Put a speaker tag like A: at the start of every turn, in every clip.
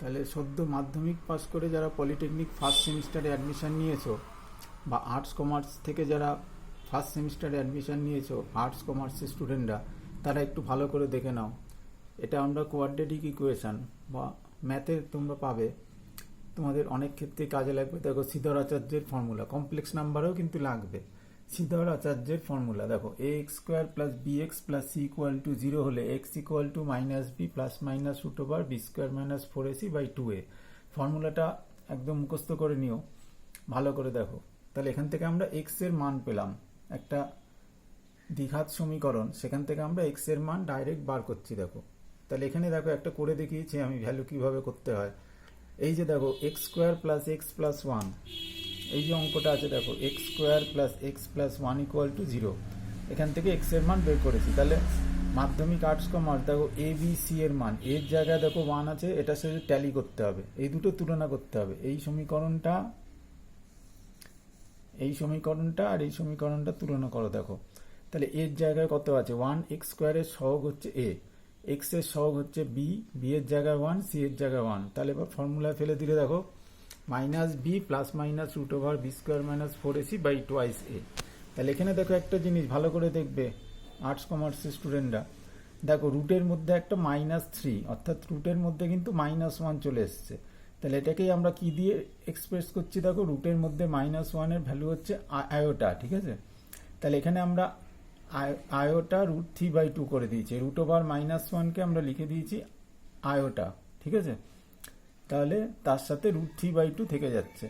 A: তাহলে সদ্য মাধ্যমিক পাস করে যারা পলিটেকনিক ফার্স্ট সেমিস্টারে অ্যাডমিশন নিয়েছো, বা আর্টস কমার্স থেকে যারা ফার্স্ট সেমিস্টারে অ্যাডমিশন নিয়েছো আর্টস কমার্সের স্টুডেন্টরা তারা একটু ভালো করে দেখে নাও। এটা আমরা কোয়াড্রেটিক ইকুয়েশান বা ম্যাথে তোমরা পাবে। তোমাদের অনেক ক্ষেত্রে কাজে লাগবে। দেখো সিধর আচার্যের ফর্মুলা কমপ্লেক্স নাম্বারও কিন্তু লাগবে। সিধর আচার্যের ফর্মুলা দেখো A X square plus B X plus C equal to zero হলে X equal to minus B plus minus root over B square minus four AC by two A ফর্মুলাটা একদম মুখস্থ করে নিও। ভালো করে দেখো। তাহলে এখান থেকে আমরা এক্সের মান পেলাম। একটা দ্বিঘাত সমীকরণ, সেখান থেকে আমরা এক্সের মান ডাইরেক্ট বার করছি, দেখো। তাহলে এখানে দেখো, একটা করে দেখিয়েছি আমি ভ্যালু কীভাবে করতে হয়। এই যে দেখো X square plus X plus one এই যে অঙ্কটা আছে, দেখো X square plus X plus one equal to zero এখান থেকে এক্সের মান বের করেছি। তাহলে মাধ্যমিক আর্টস কমার্স দেখো এ বি সি এর মান। এর জায়গায় দেখো ওয়ান আছে এটার সাথে ট্যালি করতে হবে। এই দুটো তুলনা করতে হবে। এই সমীকরণটা এই সমীকরণটা আর এই সমীকরণটা তুলনা করো, দেখো। তাহলে এর জায়গায় কত আছে? ওয়ান এক্স স্কোয়ারের সহগ হচ্ছে এ এক্সের সহগ হচ্ছে বি বি এর জায়গায় ওয়ান সি এর জায়গায় ওয়ান তাহলে এবার ফর্মুলা ফেলে দিলে দেখো minus B plus minus root over B square minus four AC by twice A তাহলে এখানে দেখো একটা জিনিস ভালো করে দেখবে আর্টস কমার্সের স্টুডেন্টরা দেখো রুটের মধ্যে একটা মাইনাস থ্রি অর্থাৎ রুটের মধ্যে কিন্তু মাইনাস ওয়ান চলে এসছে। তাহলে এটাকেই আমরা কি দিয়ে এক্সপ্রেস করছি? দেখো রুটের মধ্যে মাইনাস ওয়ানের ভ্যালু হচ্ছে আয়োটা ঠিক আছে? তাহলে এখানে আমরা iota root three by two করে দিয়েছি। রুট ওভার মাইনাস ওয়ানকে আমরা লিখে দিয়েছি আয়োটা ঠিক আছে? তাহলে তার সাথে রুট থ্রি বাই টু থেকে যাচ্ছে।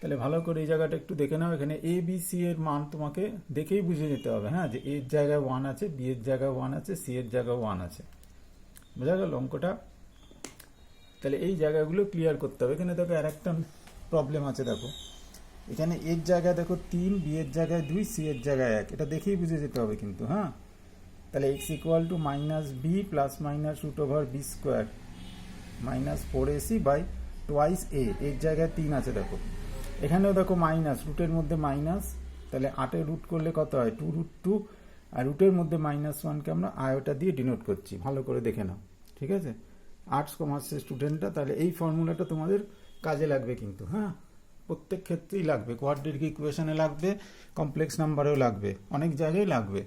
A: তাহলে ভালো করে এই জায়গাটা একটু দেখে নাও, এখানে এ বি সি এর মান তোমাকে দেখেই বুঝে যেতে হবে হ্যাঁ? যে এর জায়গায় ওয়ান আছে বি এর জায়গায় ওয়ান আছে সি এর জায়গায় ওয়ান আছে। বোঝা গেল অঙ্কটা? তাহলে এই জায়গাগুলো ক্লিয়ার করতে হবে। এখানে দেখো আর একটা প্রবলেম আছে, দেখো। এখানে এর জায়গায় দেখো তিন বি এর জায়গায় দুই সি এর জায়গায় এক। এটা দেখেই বুঝে যেতে হবে কিন্তু হ্যাঁ? তাহলে X equal to minus B plus minus root over B square minus four AC by twice A এর জায়গায় তিন আছে, দেখো। এখানেও দেখো মাইনাস রুটের মধ্যে মাইনাস তাহলে আটে রুট করলে কত হয়? টু রুট টু আর রুটের মধ্যে মাইনাস ওয়ানকে আমরা আয়োটা দিয়ে ডিনোট করছি। ভালো করে দেখে নাও, ঠিক আছে? আর্টস কমার্সের স্টুডেন্টরা তাহলে এই ফর্মুলাটা তোমাদের কাজে লাগবে কিন্তু হ্যাঁ? প্রত্যেক ক্ষেত্রেই লাগবে। কোয়াড্রেটিক ইকুয়েশনে লাগবে কমপ্লেক্স নাম্বারেও লাগবে, অনেক জায়গায় লাগবে।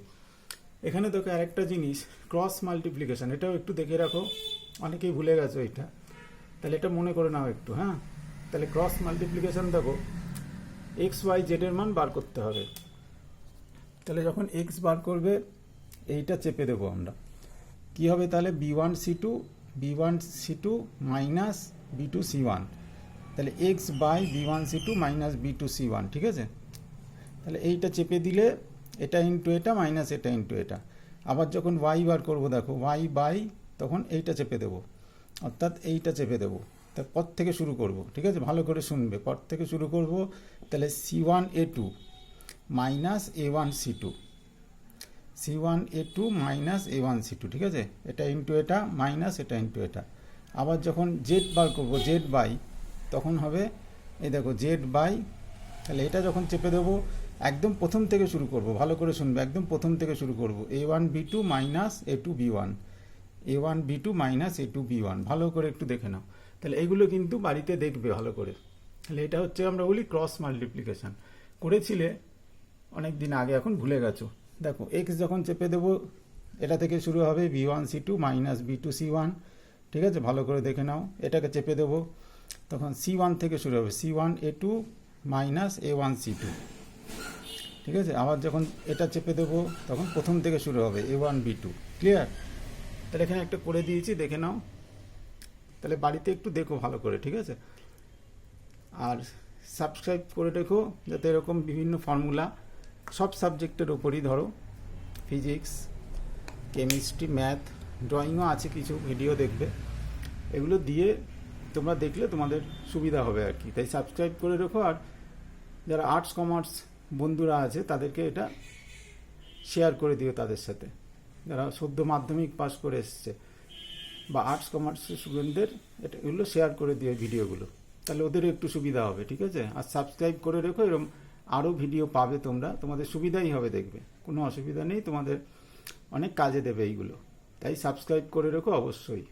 A: এখানে দেখো আরেকটা জিনিস ক্রস মাল্টিপ্লিকেশন এটাও একটু দেখে রাখো। অনেকেই ভুলে গেছো এটা। তাহলে এটা মনে করে নাও একটু হ্যাঁ? তাহলে ক্রস মাল্টিপ্লিকেশন দেখো এক্স ওয়াই জেডের মান বার করতে হবে। তাহলে যখন এক্স বার করবে, এইটা চেপে দেবো আমরা। কি হবে তাহলে? B one C two B one C two minus B two C one তাহলে X by B one C two minus B two C one ঠিক আছে? তাহলে এইটা চেপে দিলে এটা ইন্টু এটা মাইনাস এটা ইন্টু এটা। আবার যখন ওয়াই বার করব, দেখো ওয়াই বাই তখন এইটা চেপে দেবো। অর্থাৎ এইটা চেপে দেবো। তা পর থেকে শুরু করব, ঠিক আছে? ভালো করে শুনবে। পর থেকে শুরু করব, তাহলে C one A two minus A one C two C one A two minus A one C two ঠিক আছে? এটা ইন্টু এটা মাইনাস এটা ইন্টু এটা। আবার যখন জেড বার করব জেড বাই তখন হবে, এই দেখো জেড বাই তাহলে এটা যখন চেপে দেবো, একদম প্রথম থেকে শুরু করব। ভালো করে শুনবে, একদম প্রথম থেকে শুরু করব। A one B two minus A two B one A one B two minus A two B one ভালো করে একটু দেখে নাও। তাহলে এইগুলো কিন্তু বাড়িতে দেখবে ভালো করে। তাহলে এটা হচ্ছে আমরা বলি ক্রস মাল্টিপ্লিকেশন করেছিলে অনেক দিন আগে, এখন ভুলে গেছো। দেখো এক্স যখন চেপে দেবো, এটা থেকে শুরু হবে B one C two minus B two C one ঠিক আছে? ভালো করে দেখে নাও। এটাকে চেপে দেবো। তখন সি ওয়ান থেকে শুরু হবে। C one A two minus A one C two ঠিক আছে? আবার যখন এটা চেপে দেবো, তখন প্রথম থেকে শুরু হবে A one B two clear তাহলে এখানে একটা করে দিয়েছি, দেখে নাও। তাহলে বাড়িতে একটু দেখো ভালো করে, ঠিক আছে? আর সাবস্ক্রাইব করে রেখো, যাতে এরকম বিভিন্ন ফর্মুলা সব সাবজেক্টের ওপরই ধরো। ফিজিক্স কেমিস্ট্রি ম্যাথ ড্রয়িংও আছে কিছু ভিডিও দেখবে। এগুলো দিয়ে তোমরা দেখলে তোমাদের সুবিধা হবে আর কি। তাই সাবস্ক্রাইব করে রেখো, আর যারা আর্টস কমার্স বন্ধুরা আছে, তাদেরকে এটা শেয়ার করে দিও তাদের সাথে। যারা সদ্য মাধ্যমিক পাস করে এসছে বা আর্টস কমার্স স্টুডেন্টদের এটা এগুলো শেয়ার করে দিও ভিডিওগুলো তাহলে ওদেরও একটু সুবিধা হবে, ঠিক আছে? আর সাবস্ক্রাইব করে রেখো এরকম আরও ভিডিও পাবে তোমরা। তোমাদের সুবিধাই হবে দেখবে। কোনো অসুবিধা নেই, তোমাদের অনেক কাজে দেবে এইগুলো। তাই সাবস্ক্রাইব করে রেখো অবশ্যই।